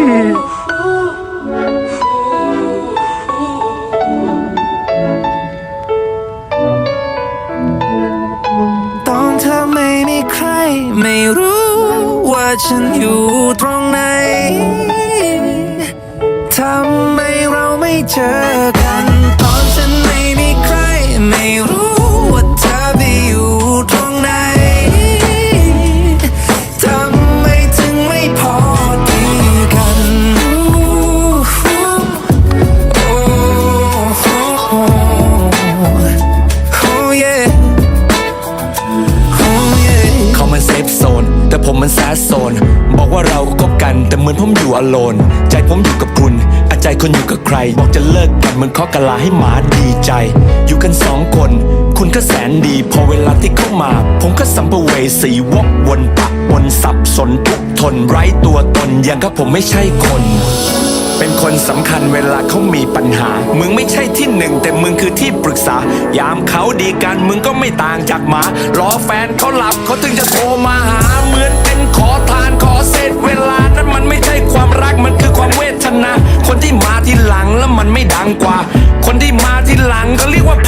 ตอนเธอไม่มีใคร ไม่รู้ว่าฉันอยู่ตรงไหน ทำไมเราไม่เจอกัน ผมมันแซดโซน บอกว่าเราก็คบกันแต่เหมือนผมอยู่อโลน ใจผมอยู่กับคุณ อาใจคนอยู่กับใคร บอกจะเลิกกันเหมือนข้อกะลาให้หมาดีใจ อยู่กันสองคน คุณก็แสนดี พอเวลาที่เข้ามา ผมก็สัมภเวสีวกวนปะวนสับสนทุกทนไร้ตัวตนอย่างกับผมไม่ใช่คน เป็นคนสำคัญเวลาเขามีปัญหา มึงไม่ใช่ที่หนึ่งแต่มึงคือที่ปรึกษา ยามเขาดีกันมึงก็ไม่ต่างจากหมา รอแฟนเขาหลับเขาถึงจะโทรมาหา เหมือนเป็นขอทานขอเศษเวลานั้นมันไม่ใช่ความรักมันคือความเวทนา คนที่มาทีหลังแล้วมันไม่ดังกว่า คนที่มาทีหลังเขาเรียกว่า